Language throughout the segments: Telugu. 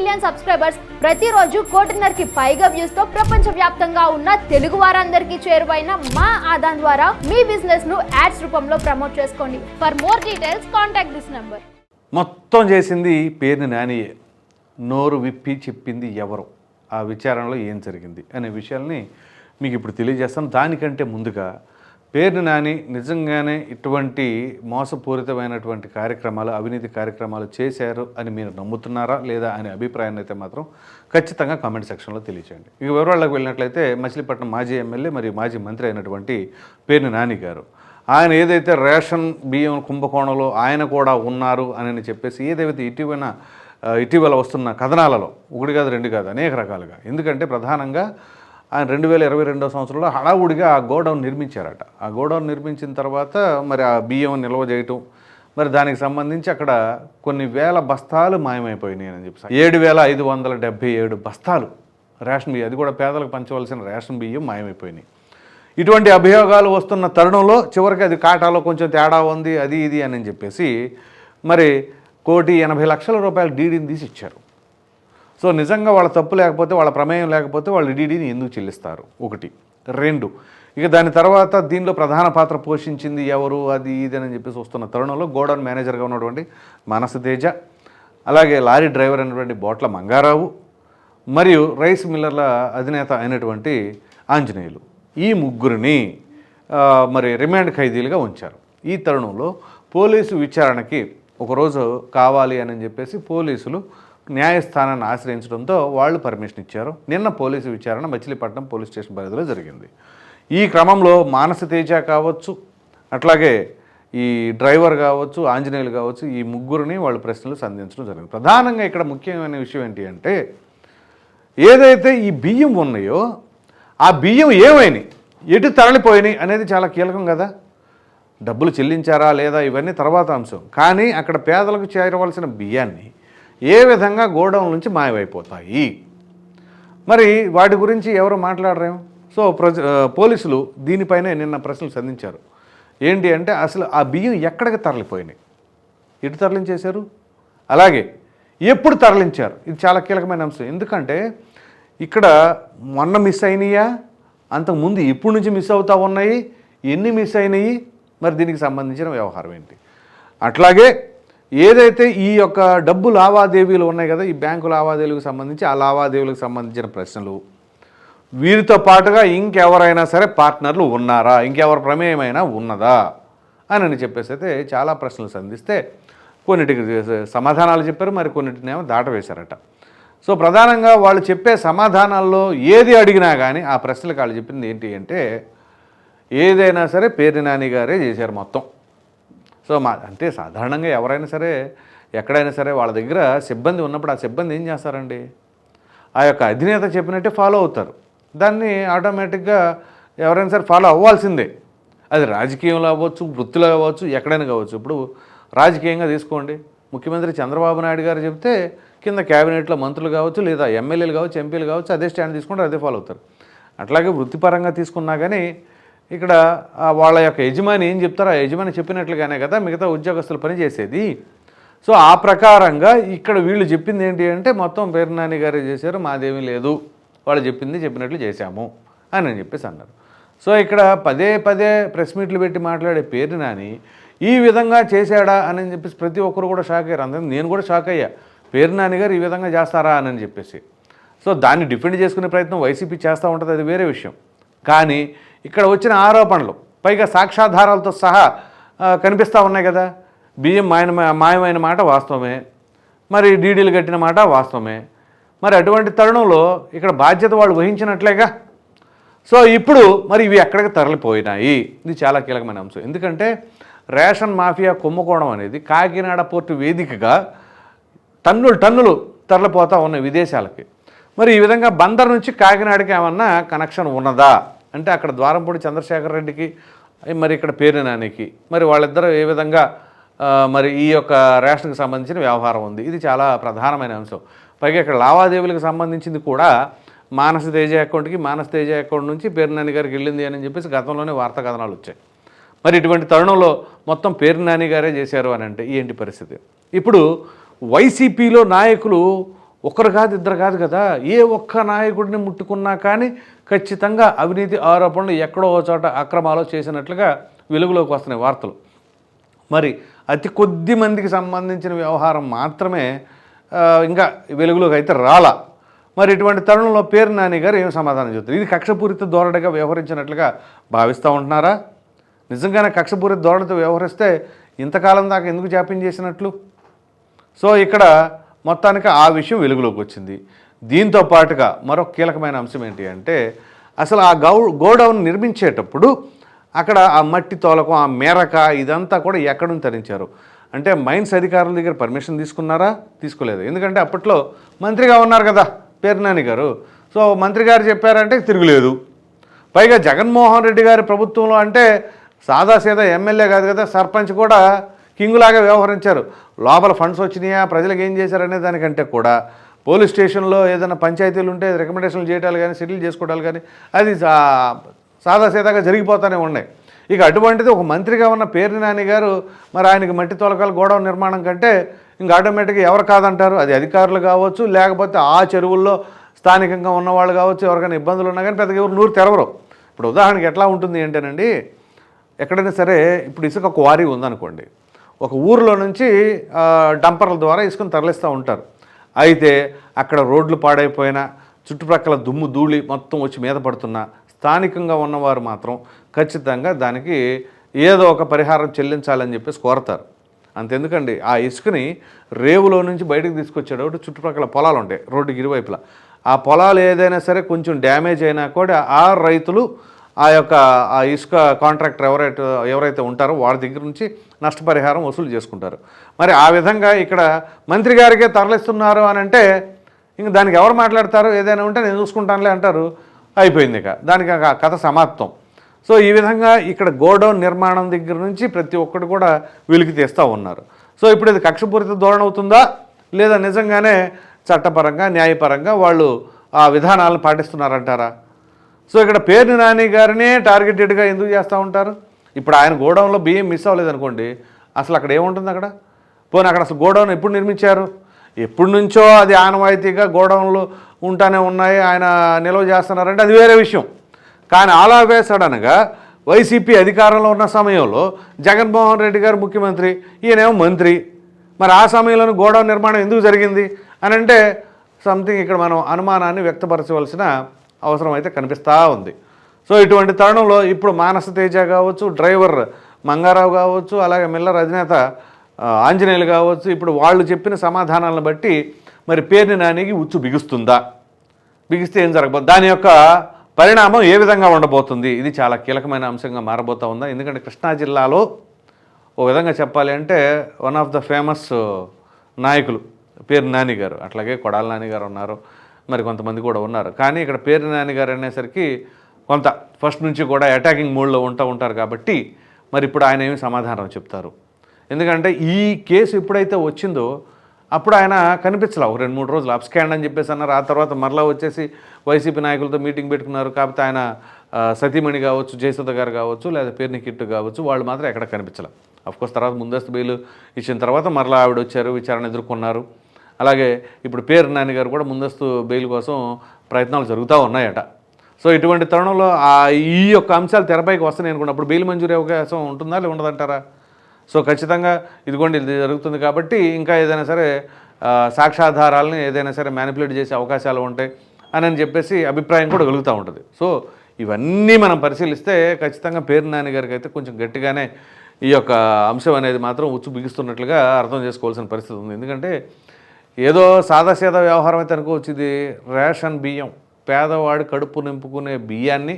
మిలియన్ సబ్స్క్రైబర్స్ ప్రతిరోజు కోటిన్నరకి పైగా వ్యూస్తో ప్రపంచ వ్యాప్తంగా ఉన్న తెలుగు వారందరికీ చేరువైన మా ఆదాన్ ద్వారా మీ బిజినెస్ను యాడ్స్ రూపంలో ప్రమోట్ చేసుకోండి. For more details contact this number మొత్తం చేసింది పేరుని నానియే. నోరు విప్పి చెప్పింది ఎవరు? ఆ విచారణలో ఏం జరిగింది? అనే విషయాల్ని మీకు ఇప్పుడు తెలియజేస్తాను. దానికంటే ముందుగా పేరుని నాని నిజంగానే ఇటువంటి మోసపూరితమైనటువంటి కార్యక్రమాలు అవినీతి కార్యక్రమాలు చేశారు అని మీరు నమ్ముతున్నారా లేదా అనే అభిప్రాయాన్ని అయితే మాత్రం ఖచ్చితంగా కామెంట్ సెక్షన్లో తెలియచేయండి. ఇక వివరాలకు వెళ్ళినట్లయితే మచిలీపట్నం మాజీ ఎమ్మెల్యే మరియు మాజీ మంత్రి అయినటువంటి పేరుని నాని గారు. ఆయన ఏదైతే రేషన్ బియ్యం కుంభకోణంలో ఆయన కూడా ఉన్నారు అని చెప్పేసి ఏదైతే ఇటీవల ఇటీవల వస్తున్న కథనాలలో ఒకటి కాదు రెండు కాదు అనేక రకాలుగా. ఎందుకంటే ప్రధానంగా ఆయన రెండు వేల ఇరవై రెండో సంవత్సరంలో హడావుడిగా ఆ గోడౌన్ నిర్మించారట. ఆ గోడౌన్ నిర్మించిన తర్వాత మరి ఆ బియ్యం నిల్వ చేయటం మరి దానికి సంబంధించి అక్కడ కొన్ని వేల బస్తాలు మాయమైపోయినాయి అని చెప్పి ఏడు వేల ఐదు వందల డెబ్బై ఏడు బస్తాలు రేషన్ బియ్యం అది కూడా పేదలకు పంచవలసిన రేషన్ బియ్యం మాయమైపోయినాయి. ఇటువంటి అభియోగాలు వస్తున్న తరుణంలో చివరికి అది కాటాలో కొంచెం తేడా ఉంది అది ఇది అని చెప్పేసి మరి కోటి ఎనభై లక్షల రూపాయల డీడీని తీసి ఇచ్చారు. సో నిజంగా వాళ్ళ తప్పు లేకపోతే వాళ్ళ ప్రమేయం లేకపోతే వాళ్ళు డీడీని ఎందుకు చెల్లిస్తారు? ఒకటి. రెండు. ఇక దాని తర్వాత దీనిలో ప్రధాన పాత్ర పోషించింది ఎవరు? అది ఇది అని చెప్పేసి వస్తున్న తరుణంలో గోడౌన్ మేనేజర్గా ఉన్నటువంటి మానస తేజ అలాగే లారీ డ్రైవర్ అయినటువంటి బోట్ల మంగారావు మరియు రైస్ మిల్లర్ల అధినేత అయినటువంటి ఆంజనేయులు. ఈ ముగ్గురిని మరి రిమాండ్ ఖైదీలుగా ఉంచారు. ఈ తరుణంలో పోలీసు విచారణకి ఒకరోజు కావాలి అని చెప్పేసి పోలీసులు న్యాయస్థానాన్ని ఆశ్రయించడంతో వాళ్ళు పర్మిషన్ ఇచ్చారు. నిన్న పోలీసు విచారణ మచిలీపట్నం పోలీస్ స్టేషన్ పరిధిలో జరిగింది. ఈ క్రమంలో మానస తేజ కావచ్చు అట్లాగే ఈ డ్రైవర్ కావచ్చు ఆంజనేయులు కావచ్చు ఈ ముగ్గురిని వాళ్ళు ప్రశ్నలు సంధించడం జరిగింది. ప్రధానంగా ఇక్కడ ముఖ్యమైన విషయం ఏంటి అంటే ఏదైతే ఈ బియ్యం ఉన్నాయో ఆ బియ్యం ఏమైనాయి? ఎటు తరలిపోయినాయి అనేది చాలా కీలకం కదా. డబ్బులు చెల్లించారా లేదా? ఇవన్నీ తర్వాత అంశం. కానీ అక్కడ పేదలకు చేరవలసిన బియ్యాన్ని ఏ విధంగా గోడౌన్ నుంచి మాయమైపోతాయి? మరి వాటి గురించి ఎవరు మాట్లాడరేం సో ప్రజ పోలీసులు దీనిపైనే నిన్న ప్రశ్నలు సంధించారు. ఏంటి అంటే అసలు ఆ బియ్యం ఎక్కడికి తరలిపోయినాయి? ఎటు తరలించేశారు? అలాగే ఎప్పుడు తరలించారు? ఇది చాలా కీలకమైన అంశం. ఎందుకంటే ఇక్కడ మొన్న మిస్ అయినాయా? అంతకుముందు ఇప్పుడు నుంచి మిస్ అవుతా ఉన్నాయి. ఎన్ని మిస్ అయినాయి? మరి దీనికి సంబంధించిన వ్యవహారం ఏంటి? అట్లాగే ఏదైతే ఈ యొక్క డబ్బు లావాదేవీలు ఉన్నాయి కదా ఈ బ్యాంకు లావాదేవీలకు సంబంధించి ఆ లావాదేవీలకు సంబంధించిన ప్రశ్నలు. వీరితో పాటుగా ఇంకెవరైనా సరే పార్ట్నర్లు ఉన్నారా? ఇంకెవరి ప్రమేయమైనా ఉన్నదా? అని అని చెప్పేసి అయితే చాలా ప్రశ్నలు సంధిస్తే కొన్నిటికి సమాధానాలు చెప్పారు మరి కొన్నిటినేమో దాటవేశారట. సో ప్రధానంగా వాళ్ళు చెప్పే సమాధానాల్లో ఏది అడిగినా కానీ ఆ ప్రశ్నలకు వాళ్ళు చెప్పింది ఏంటి అంటే ఏదైనా సరే పేరు నాని గారే చేశారు మొత్తం. సో మా అంటే సాధారణంగా ఎవరైనా సరే ఎక్కడైనా సరే వాళ్ళ దగ్గర సిబ్బంది ఉన్నప్పుడు ఆ సిబ్బంది ఏం చేస్తారండి? ఆ యొక్క అధినేత చెప్పినట్టే ఫాలో అవుతారు. దాన్ని ఆటోమేటిక్గా ఎవరైనా సరే ఫాలో అవ్వాల్సిందే. అది రాజకీయంలో అవ్వచ్చు వృత్తిలో అవ్వచ్చు ఎక్కడైనా కావచ్చు. ఇప్పుడు రాజకీయంగా తీసుకోండి. ముఖ్యమంత్రి చంద్రబాబు నాయుడు గారు చెప్తే కింద క్యాబినెట్లో మంత్రులు కావచ్చు లేదా ఎమ్మెల్యేలు కావచ్చు ఎంపీలు కావచ్చు అదే స్టాండ్ తీసుకుంటారు అదే ఫాలో అవుతారు. అట్లాగే వృత్తిపరంగా తీసుకున్నా కానీ ఇక్కడ వాళ్ళ యొక్క యజమాని ఏం చెప్తారో? ఆ యజమాని చెప్పినట్లుగానే కదా మిగతా ఉద్యోగస్తులు పనిచేసేది సో ఆ ప్రకారంగా ఇక్కడ వీళ్ళు చెప్పింది ఏంటి అంటే మొత్తం పేరు నాని గారే చేశారు మాదేమీ లేదు. వాళ్ళు చెప్పింది చెప్పినట్లు చేశాము అని అని చెప్పేసి అన్నారు. సో ఇక్కడ పదే పదే ప్రెస్ మీట్లు పెట్టి మాట్లాడే పేరు నాని ఈ విధంగా చేశాడా అని చెప్పేసి ప్రతి ఒక్కరు కూడా షాక్ అయ్యారు. అందుకని నేను కూడా షాక్ అయ్యా. పేరు నాని గారు ఈ విధంగా చేస్తారా అని చెప్పేసి. సో దాన్ని డిఫెండ్ చేసుకునే ప్రయత్నం వైసీపీ చేస్తూ ఉంటుంది అది వేరే విషయం. కానీ ఇక్కడ వచ్చిన ఆరోపణలు పైగా సాక్ష్యాధారాలతో సహా కనిపిస్తూ ఉన్నాయి కదా. బియ్యం మాయన మాయమైన మాట వాస్తవమే. మరి డీడీలు కట్టిన మాట వాస్తవమే. మరి అటువంటి తరుణంలో ఇక్కడ బాధ్యత వాళ్ళు వహించినట్లేగా? సో ఇప్పుడు మరి ఇవి ఎక్కడికి తరలిపోయినాయి? ఇది చాలా కీలకమైన అంశం. ఎందుకంటే రేషన్ మాఫియా కుంభకోణం అనేది కాకినాడ పోర్టు వేదికగా టన్నులు టన్నులు తరలిపోతూ ఉన్నాయి విదేశాలకి. మరి ఈ విధంగా బందర్ నుంచి కాకినాడకి ఏమన్నా కనెక్షన్ ఉన్నదా? అంటే అక్కడ ద్వారంపూడి చంద్రశేఖర్ రెడ్డికి మరి ఇక్కడ పేరు నానికి మరి వాళ్ళిద్దరూ ఏ విధంగా మరి ఈ యొక్క రేషన్కి సంబంధించిన వ్యవహారం ఉంది. ఇది చాలా ప్రధానమైన అంశం. పైగా ఇక్కడ లావాదేవీలకు సంబంధించింది కూడా మానస తేజ అకౌంట్కి మానస తేజ అకౌంట్ నుంచి పేరు నాని గారికి వెళ్ళింది అని చెప్పేసి గతంలోనే వార్తా కథనాలు వచ్చాయి. మరి ఇటువంటి తరుణంలో మొత్తం పేరు నాని గారే చేశారు అని అంటే ఏంటి పరిస్థితి? ఇప్పుడు వైసీపీలో నాయకులు ఒకరు కాదు ఇద్దరు కాదు కదా. ఏ ఒక్క నాయకుడిని ముట్టుకున్నా కానీ ఖచ్చితంగా అవినీతి ఆరోపణలు ఎక్కడో ఒక చోట అక్రమాలు చేసినట్లుగా వెలుగులోకి వస్తున్నాయి వార్తలు. మరి అతి కొద్ది మందికి సంబంధించిన వ్యవహారం మాత్రమే ఇంకా వెలుగులోకి అయితే రాలా. మరి ఇటువంటి తరుణంలో పేరు నాని గారు ఏం సమాధానం చెబుతారు? ఇది కక్షపూరిత ధోరణిగా వ్యవహరించినట్లుగా భావిస్తూ ఉంటున్నారా? నిజంగానే కక్షపూరిత ధోరణితో వ్యవహరిస్తే ఇంతకాలం దాకా ఎందుకు జాప్యం చేసినట్లు? సో ఇక్కడ మొత్తానికి ఆ విషయం వెలుగులోకి వచ్చింది. దీంతో పాటుగా మరొక కీలకమైన అంశం ఏంటి అంటే అసలు ఆ గౌ గోడౌన్ నిర్మించేటప్పుడు అక్కడ ఆ మట్టి తోలకం ఆ మేరక ఇదంతా కూడా ఎక్కడి నుంచి తరించారు? అంటే మైన్స్ అధికారుల దగ్గర పర్మిషన్ తీసుకున్నారా? తీసుకోలేదు. ఎందుకంటే అప్పట్లో మంత్రిగా ఉన్నారు కదా పేర్నాని గారు. సో మంత్రి గారు చెప్పారంటే తిరుగులేదు. పైగా జగన్మోహన్ రెడ్డి గారి ప్రభుత్వంలో అంటే సాదాసీదా ఎమ్మెల్యే కాదు కదా సర్పంచ్ కూడా కింగులాగా వ్యవహరించారు. లోపల ఫండ్స్ వచ్చినాయా? ప్రజలకు ఏం చేశారనే దానికంటే కూడా పోలీస్ స్టేషన్లో ఏదైనా పంచాయతీలు ఉంటే రికమెండేషన్లు చేయటాలు కానీ సెటిల్ చేసుకోవడాలు కానీ అది సా- సాదాసీదాగా జరిగిపోతూనే ఉన్నాయి. ఇక అటువంటిది ఒక మంత్రిగా ఉన్న పేరు నాని గారు మరి ఆయనకి మట్టి తొలకాలు గోడౌన్ నిర్మాణం కంటే ఇంకా ఆటోమేటిక్గా ఎవరు కాదంటారు? అది అధికారులు కావచ్చు లేకపోతే ఆ చెరువుల్లో స్థానికంగా ఉన్నవాళ్ళు కావచ్చు ఎవరికైనా ఇబ్బందులు ఉన్నా కానీ పెద్దగా ఎవరు నూరు తెరవరు. ఇప్పుడు ఉదాహరణకి ఎట్లా ఉంటుంది ఏంటేనండి ఎక్కడైనా సరే ఇప్పుడు ఇసుక క్వారీ ఉందనుకోండి. ఒక ఊరిలో నుంచి డంపర్ల ద్వారా ఇసుకను తరలిస్తూ ఉంటారు. అయితే అక్కడ రోడ్లు పాడైపోయినా చుట్టుప్రక్కల దుమ్ము ధూళి మొత్తం వచ్చి మీద పడుతున్నా స్థానికంగా ఉన్నవారు మాత్రం ఖచ్చితంగా దానికి ఏదో ఒక పరిహారం చెల్లించాలని చెప్పేసి కోరతారు. అంతెందుకండి ఆ ఇసుకని రేవులో నుంచి బయటకు తీసుకొచ్చేటప్పుడు చుట్టుప్రక్కల పొలాలు ఉంటాయి రోడ్డుకి ఇరువైపులా. ఆ పొలాలు ఏదైనా సరే కొంచెం డ్యామేజ్ అయినా కూడా ఆ రైతులు ఆ యొక్క ఆ ఇసుక కాంట్రాక్టర్ ఎవరైతే ఎవరైతే ఉంటారో వాళ్ళ దగ్గర నుంచి నష్టపరిహారం వసూలు చేసుకుంటారు. మరి ఆ విధంగా ఇక్కడ మంత్రి గారికే తరలిస్తున్నారు అని అంటే ఇంక దానికి ఎవరు మాట్లాడతారు? ఏదైనా ఉంటే నేను చూసుకుంటానులే అంటారు. అయిపోయింది ఇక. దానికి ఆ కథ సమాప్తం. సో ఈ విధంగా ఇక్కడ గోడౌన్ నిర్మాణం దగ్గర నుంచి ప్రతి ఒక్కటి కూడా వెలికి తీస్తూ ఉన్నారు. సో ఇప్పుడు ఇది కక్షపూరిత ధోరణి అవుతుందా? లేదా నిజంగానే చట్టపరంగా న్యాయపరంగా వాళ్ళు ఆ విధానాలను పాటిస్తున్నారంటారా? సో ఇక్కడ పేర్ని నాని గారినే టార్గెటెడ్గా ఎందుకు చేస్తూ ఉంటారు? ఇప్పుడు ఆయన గోడౌన్లో బియ్యం మిస్ అవ్వలేదు అనుకోండి అసలు అక్కడ ఏముంటుంది అక్కడ? పోనీ అక్కడ అసలు గోడౌన్ ఎప్పుడు నిర్మించారు? ఎప్పటి నుంచో అది ఆనవాయితీగా గోడౌన్లు ఉంటానే ఉన్నాయి ఆయన నిల్వ చేస్తున్నారంటే అది వేరే విషయం. కానీ ఆలావే సడన్గా వైసీపీ అధికారంలో ఉన్న సమయంలో జగన్మోహన్ రెడ్డి గారు ముఖ్యమంత్రి ఈయనేమో మంత్రి. మరి ఆ సమయంలోనే గోడౌన్ నిర్మాణం ఎందుకు జరిగింది? అని అంటే సంథింగ్ ఇక్కడ మనం అనుమానాన్ని వ్యక్తపరచవలసిన అవసరం అయితే కనిపిస్తూ ఉంది. సో ఇటువంటి తరుణంలో ఇప్పుడు మానస తేజ కావచ్చు డ్రైవర్ మంగారావు కావచ్చు అలాగే మిల్లర్ అధినేత ఆంజనేయులు కావచ్చు ఇప్పుడు వాళ్ళు చెప్పిన సమాధానాలను బట్టి మరి పేరుని నానికి ఉచ్చు బిగుస్తుందా? బిగిస్తే ఏం జరగబోతుంది దాని యొక్క పరిణామం ఏ విధంగా ఉండబోతుంది? ఇది చాలా కీలకమైన అంశంగా మారబోతా ఉందా? ఎందుకంటే కృష్ణా జిల్లాలో ఓ విధంగా చెప్పాలి అంటే వన్ ఆఫ్ ద ఫేమస్ నాయకులు పేరు నాని గారు అట్లాగే కొడాల నాని గారు ఉన్నారు. మరి కొంతమంది కూడా ఉన్నారు. కానీ ఇక్కడ పేరు నాని గారు అనేసరికి కొంత ఫస్ట్ నుంచి కూడా అటాకింగ్ మూడ్లో ఉంటూ ఉంటారు కాబట్టి మరి ఇప్పుడు ఆయన ఏమి సమాధానం చెప్తారు. ఎందుకంటే ఈ కేసు ఎప్పుడైతే వచ్చిందో అప్పుడు ఆయన కనిపించలే. ఒక రెండు మూడు రోజులు అప్స్కాండ్ అని చెప్పేసి అన్నారు. ఆ తర్వాత మరలా వచ్చేసి వైసీపీ నాయకులతో మీటింగ్ పెట్టుకున్నారు కాకపోతే ఆయన సతీమణి కావచ్చు జయసుధ గారు కావచ్చు లేదా పేరుని కిట్టు కావచ్చు వాళ్ళు మాత్రం ఎక్కడ కనిపించలే. అఫ్కోర్స్ తర్వాత ముందస్తు బెయిల్ ఇచ్చిన తర్వాత మరలా ఆవిడ వచ్చారు విచారణ ఎదుర్కొన్నారు. అలాగే ఇప్పుడు పేరు నాని గారు కూడా ముందస్తు బెయిల్ కోసం ప్రయత్నాలు జరుగుతూ ఉన్నాయట. సో ఇటువంటి తరుణంలో ఆ ఈ యొక్క అంశాలు తెరపైకి వస్తాయి అనుకున్నప్పుడు బెయిల్ మంజూరు అవకాశం ఉంటుందా లేదా ఉండదంటారా? సో ఖచ్చితంగా ఇదిగోండి ఇది జరుగుతుంది కాబట్టి ఇంకా ఏదైనా సరే సాక్ష్యాధారాలని ఏదైనా సరే మ్యానిపులేట్ చేసే అవకాశాలు ఉంటాయి అని అని చెప్పేసి అభిప్రాయం కూడా కలుగుతూ ఉంటుంది. సో ఇవన్నీ మనం పరిశీలిస్తే ఖచ్చితంగా పేరు నాని గారికి అయితే కొంచెం గట్టిగానే ఈ యొక్క అంశం అనేది మాత్రం ఉచ్చు బిగిస్తున్నట్లుగా అర్థం చేసుకోవాల్సిన పరిస్థితి ఉంది. ఎందుకంటే ఏదో సాదాసీదా వ్యవహారం అయితే అనుకోవచ్చు ఇది రేషన్ బియ్యం పేదవాడి కడుపు నింపుకునే బియ్యాన్ని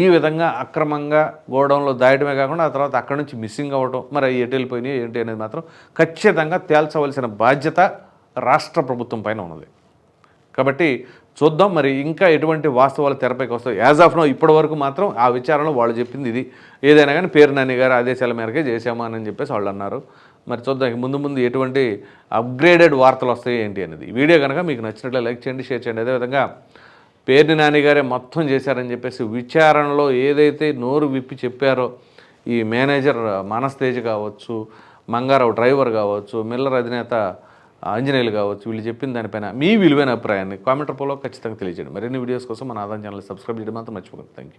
ఈ విధంగా అక్రమంగా గోడౌన్లో దాయడమే కాకుండా ఆ తర్వాత అక్కడి నుంచి మిస్సింగ్ అవ్వడం మరి అవి ఎటు వెళ్ళిపోయినాయి ఏంటి అనేది మాత్రం ఖచ్చితంగా తేల్చవలసిన బాధ్యత రాష్ట్ర ప్రభుత్వం పైన ఉన్నది. కాబట్టి చూద్దాం మరి ఇంకా ఎటువంటి వాస్తవాలు తెరపైకి వస్తాయి. యాజ్ ఆఫ్ నో ఇప్పటి వరకు మాత్రం ఆ విచారణలో వాళ్ళు చెప్పింది ఇది. ఏదైనా కానీ పేరు నాని గారు ఆదేశాల మేరకే చేశామా అని చెప్పేసి వాళ్ళు అన్నారు. మరి చూద్దాం ముందు ముందు ఎటువంటి అప్గ్రేడెడ్ వార్తలు వస్తాయి ఏంటి అనేది. వీడియో కనుక మీకు నచ్చినట్లే లైక్ చేయండి షేర్ చేయండి. అదేవిధంగా పేర్ని నాని గారే మొత్తం చేశారని చెప్పేసి విచారణలో ఏదైతే నోరు విప్పి చెప్పారో ఈ మేనేజర్ మానస్ తేజ్ కావచ్చు మంగారావు డ్రైవర్ కావచ్చు మిల్లర్ అధినేత ఆంజనేయులు కావచ్చు వీళ్ళు చెప్పిన దానిపైన మీ విలువైన అభిప్రాయాన్ని కామెంట్ రూపంలో ఖచ్చితంగా తెలియజేయండి. మరిన్ని వీడియోస్ కోసం మన ఆదాయం ఛానల్ సబ్స్క్రైబ్ చేయడం మాత్రం మర్చిపోకండి. Thank you